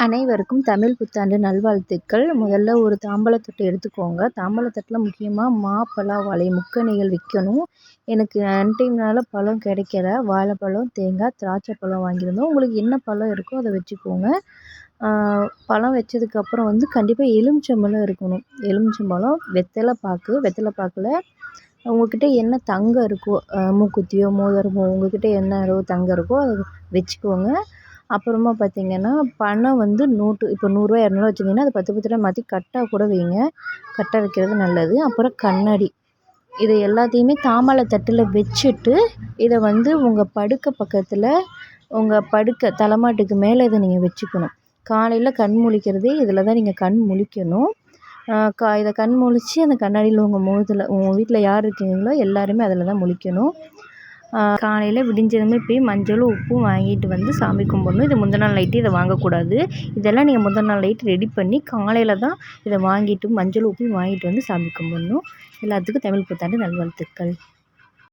அனைவருக்கும் தமிழ் புத்தாண்டு நல்வாழ்த்துக்கள். முதல்ல ஒரு தாம்பழத்தட்டு எடுத்துக்கோங்க. தாம்பழத்தட்டில் முக்கியமாக மா பலா வாழை முக்கணிகள் வைக்கணும். எனக்கு அன்டைம்னால பழம் கிடைக்கல. வாழைப்பழம் தேங்காய் திராட்சை பழம் வாங்கியிருந்தோம். உங்களுக்கு என்ன பழம் இருக்கோ அதை வச்சுக்கோங்க. பழம் வச்சதுக்கப்புறம் வந்து கண்டிப்பாக எலுமிச்சம்பழம் இருக்கணும். எலுமிச்சம்பழம் வெத்தலை பாக்கு. வெத்தலை பாக்கில் உங்கள்கிட்ட என்ன தங்கம் இருக்கோ மூக்குத்தியோ மோதிரமோ உங்கள்கிட்ட என்ன தங்கம் இருக்கோ அதை வச்சுக்கோங்க. அப்புறமா பார்த்தீங்கன்னா பணம் வந்து நோட்டு இப்போ நூறுரூவா இரநூறுவா வச்சுருந்தீங்கன்னா அதை பத்து பத்து ரூபா மாற்றி கட்டாக கூட வைங்க. கட்டாக வைக்கிறது நல்லது. அப்புறம் கண்ணாடி. இதை எல்லாத்தையுமே தாம்பாள தட்டில் வச்சுட்டு இதை வந்து உங்கள் படுக்கை பக்கத்தில் உங்கள் படுக்கை தலைமாட்டுக்கு மேலே இதை நீங்கள் வச்சுக்கணும். காலையில் கண் முழிக்கிறதே இதில் தான் நீங்கள் கண் முழிக்கணும். கா இதை கண் முழிச்சு அந்த கண்ணாடியில் உங்கள் முகத்தில் உங்கள் வீட்டில் யார் இருக்கீங்களோ எல்லாருமே அதில் தான் முழிக்கணும். காலையில் விடிஞ்சதுமே போய் மஞ்சளும் உப்பும் வாங்கிட்டு வந்து சாமி கும்பிட்ணும். இது முந்தின நாள் நைட்டு இதை வாங்கக்கூடாது. இதெல்லாம் நீங்கள் முந்தின நாள் நைட்டு ரெடி பண்ணி காலையில் தான் இதை வாங்கிட்டு மஞ்சள் உப்பும் வாங்கிட்டு வந்து சாமி கும்பிட்ணும். எல்லாத்துக்கும் தமிழ் புத்தாண்டு நல்வாழ்த்துக்கள்.